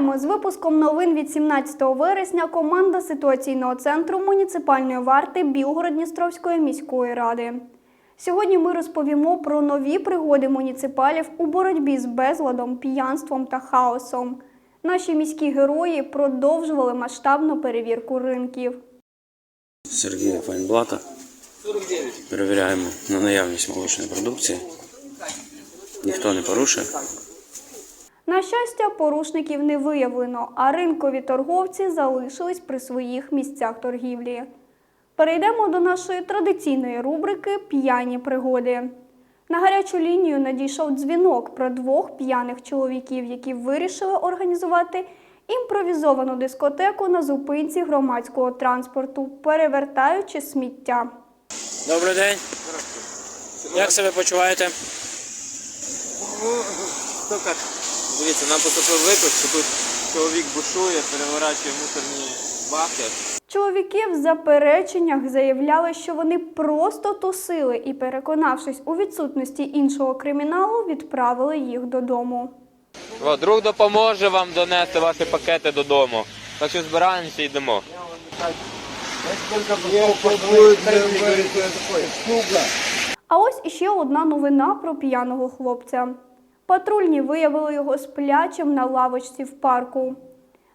Вітаємо з випуском новин від 17 вересня. Команда ситуаційного центру муніципальної варти Білгород-Дністровської міської ради. Сьогодні ми розповімо про нові пригоди муніципалів у боротьбі з безладом, п'янством та хаосом. Наші міські герої продовжували масштабну перевірку ринків. Сергія Файнблата. Перевіряємо на наявність молочної продукції. Ніхто не порушує. На щастя, порушників не виявлено, а ринкові торговці залишились при своїх місцях торгівлі. Перейдемо до нашої традиційної рубрики П'яні пригоди. На гарячу лінію надійшов дзвінок про двох п'яних чоловіків, які вирішили організувати імпровізовану дискотеку на зупинці громадського транспорту, перевертаючи сміття. Добрий день. Як себе почуваєте? Ну, як? Дивіться, нам поступив виклик, що тут чоловік бушує, переворачує мусорні баки. Чоловіки в запереченнях заявляли, що вони просто тусили і, переконавшись у відсутності іншого криміналу, відправили їх додому. О, друг допоможе вам донести ваші пакети додому. Так що збираємося і йдемо. А ось іще одна новина про п'яного хлопця. Патрульні виявили його сплячим на лавочці в парку.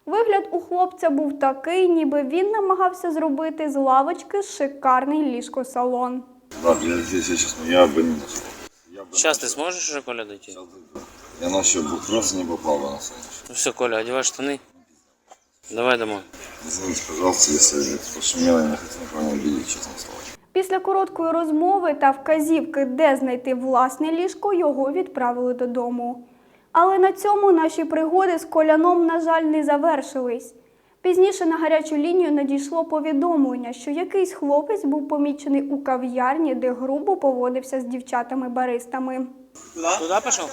Вигляд у хлопця був такий, ніби він намагався зробити з лавочки шикарний ліжко-салон. Да, я здесь, я честно, я бы не нашел. Я бы Зараз ти зможеш вже, Коля, дойти? Я нашел бы, просто не попал бы на солнышко. Ну все, Коля, одягай штани. Давай домой. Извините, пожалуйста, если пошумело, я не хотел никого не обидеть, честное слово. Після короткої розмови та вказівки, де знайти власне ліжко, його відправили додому. Але на цьому наші пригоди з коляном, на жаль, не завершились. Пізніше на гарячу лінію надійшло повідомлення, що якийсь хлопець був помічений у кав'ярні, де грубо поводився з дівчатами-баристами. Туда пішов?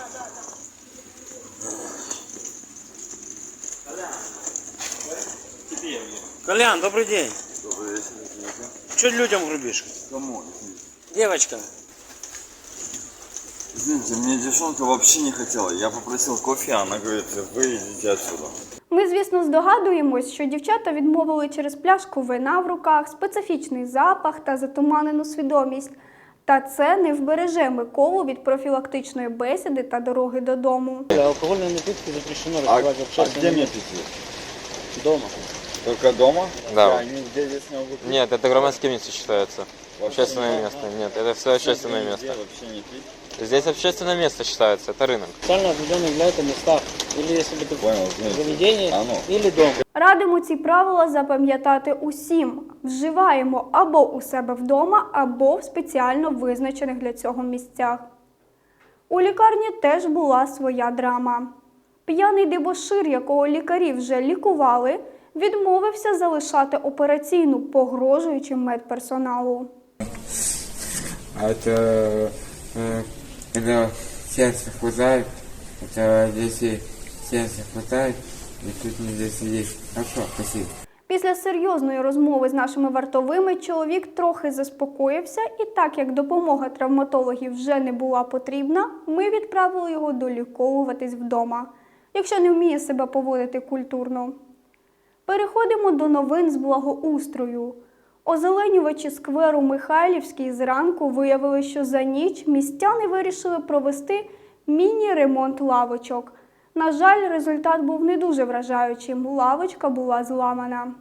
Колян, добрый день. Добрый вечер, Че людям грубишь? Кому? Девочка. Извините, мне девчонка вообще не хотела. Я попросил кофе, а она говорит, вы идите отсюда. Ми, звісно, здогадуємось, що дівчата відмовили через пляшку вина в руках, специфічний запах та затуманену свідомість. Та це не вбереже Миколу від профілактичної бесіди та дороги додому. Алкогольные напитки запрещено А, раздавать в а общественном где мне месте. пить? Дома. Только дома? Да. Я нигде здесь не могу пить? Нет, это громадское место считается. Вообще Общественное не место. могу. Нет, это все общественное Нигде место. вообще не пить? Здесь общественное место считается, это рынок. Специально определенные для этого места. Или если бы это Понял, извините. заведение, А ну. или дом. Радимо ці правила запам'ятати усім. Вживаємо або у себе вдома, або в спеціально визначених для цього місцях. У лікарні теж була своя драма. П'яний дебошир, якого лікарі вже лікували, відмовився залишати операційну, погрожуючи медперсоналу. А это э, когда сердце хватает, это если сердце хватает, и тут нельзя сидеть. Хорошо, спасибо. Після серйозної розмови з нашими вартовими чоловік трохи заспокоївся, і так як допомога травматологів вже не була потрібна, ми відправили його доліковуватись вдома, якщо не вміє себе поводити культурно. Переходимо до новин з благоустрою. Озеленювачі скверу Михайлівський зранку виявили, що за ніч містяни вирішили провести міні-ремонт лавочок. На жаль, результат був не дуже вражаючим. Лавочка була зламана.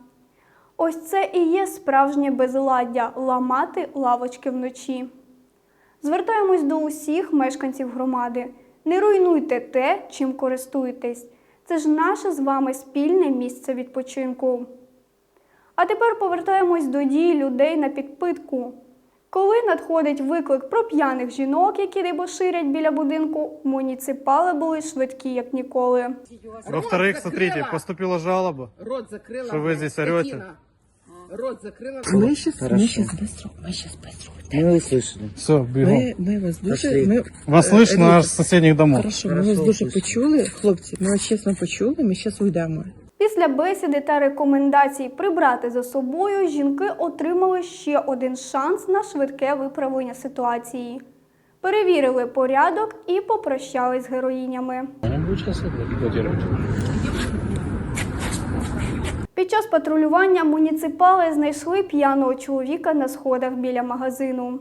Ось це і є справжнє безладдя ламати лавочки вночі. Звертаємось до усіх мешканців громади. Не руйнуйте те, чим користуєтесь. Це ж наше з вами спільне місце відпочинку. А тепер повертаємось до дій людей на підпитку. Коли надходить виклик про п'яних жінок, які дебоширять біля будинку, муніципали були швидкі, як ніколи. Во-вторых, смотрите, поступила жалоба. Рот закрыла. Что вы блядь, здесь орете? скотина. Рот закрыла. Мы сейчас, мы сейчас быстро, мы сейчас быстро. Мы услышали. Все, бегом. Ми, ми вас дуже, ми, Вас Е, слышно Ріта, аж з сусідніх домов. Хорошо, ми вас дуже почули, хлопці, ми вас чесно почули, ми зараз уйдемо. Після бесіди та рекомендацій прибрати за собою, жінки отримали ще один шанс на швидке виправлення ситуації. Перевірили порядок і попрощались з героїнями. Она будет сейчас это эксплуатировать. час патрулювання муніципали знайшли п'яного чоловіка на сходах біля магазину.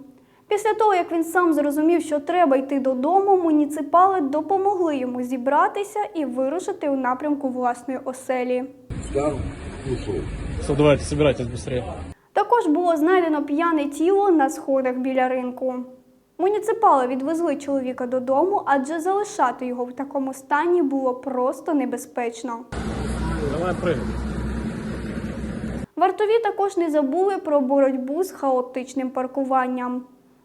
Після того, як він сам зрозумів, що треба йти додому, муніципали допомогли йому зібратися і вирушити у напрямку власної оселі. Все, давайте, собирайтесь быстрее. Також було знайдено п'яне тіло на сходах біля ринку. Муніципали відвезли чоловіка додому, адже залишати його в такому стані було просто небезпечно. Давай прыгай. Вартові також не забули про боротьбу з хаотичним паркуванням.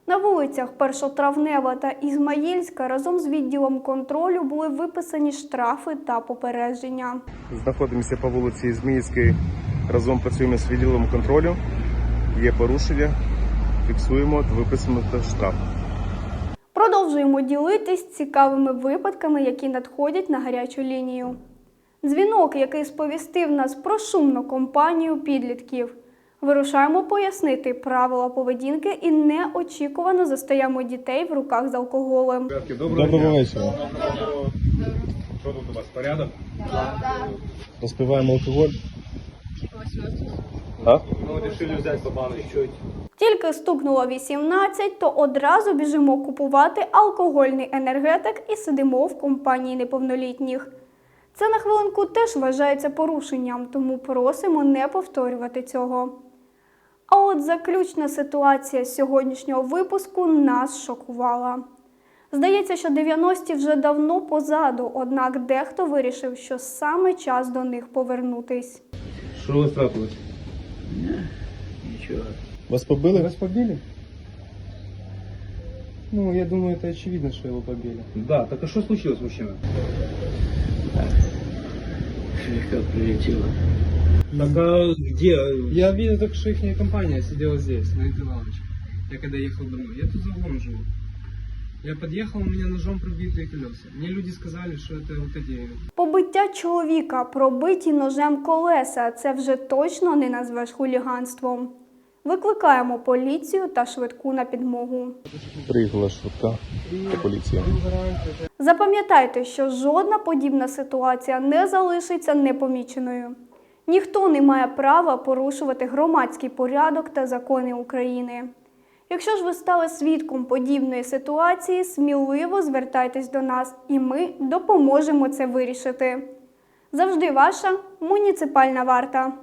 На вулицях Першотравнева та Ізмаїльська разом з відділом контролю були виписані штрафи та попередження. Знаходимося по вулиці Зміївській. Разом працюємо з відділом контролю. Є порушення, фіксуємо та виписуємо штраф. Продовжуємо ділитись цікавими випадками, які надходять на гарячу лінію. Дзвінок, який сповістив нас про шумну компанію підлітків. Вирушаємо пояснити правила поведінки і неочікувано застаємо дітей в руках з алкоголем. Доброго вечора. Що тут у вас, порядок? Розпиваємо алкоголь. А? Ну, решили взяти по. Тільки стукнуло 18, то одразу біжимо купувати алкогольний енергетик і сидимо в компанії неповнолітніх. Це на хвилинку теж вважається порушенням, тому просимо не повторювати цього. А от заключна ситуація сьогоднішнього випуску нас шокувала. Здається, що 90-ті вже давно позаду, однак дехто вирішив, що саме час до них повернутись. Що у вас трапилось? Ничего. Вас побили? Вас побили? Ну, я думаю, это очевидно, что его побили. Да, так а что случилось, мужчина? Слегка прилетело. Так а где? Я видел только, что их компания сидела здесь, на этой лавочке. Я когда ехал домой. Я тут за углом живу. Я подъехал, у меня ножом пробитые колеса. Мне люди сказали, что это вот эти Побиття чоловіка, пробиті ножем колеса це вже точно не назвеш хуліганством. Викликаємо поліцію та швидку на підмогу. Приїхала швидка та поліція. Запам'ятайте, що жодна подібна ситуація не залишиться непоміченою. Ніхто не має права порушувати громадський порядок та закони України. Якщо ж ви стали свідком подібної ситуації, сміливо звертайтесь до нас, і ми допоможемо це вирішити. Завжди ваша муніципальна варта.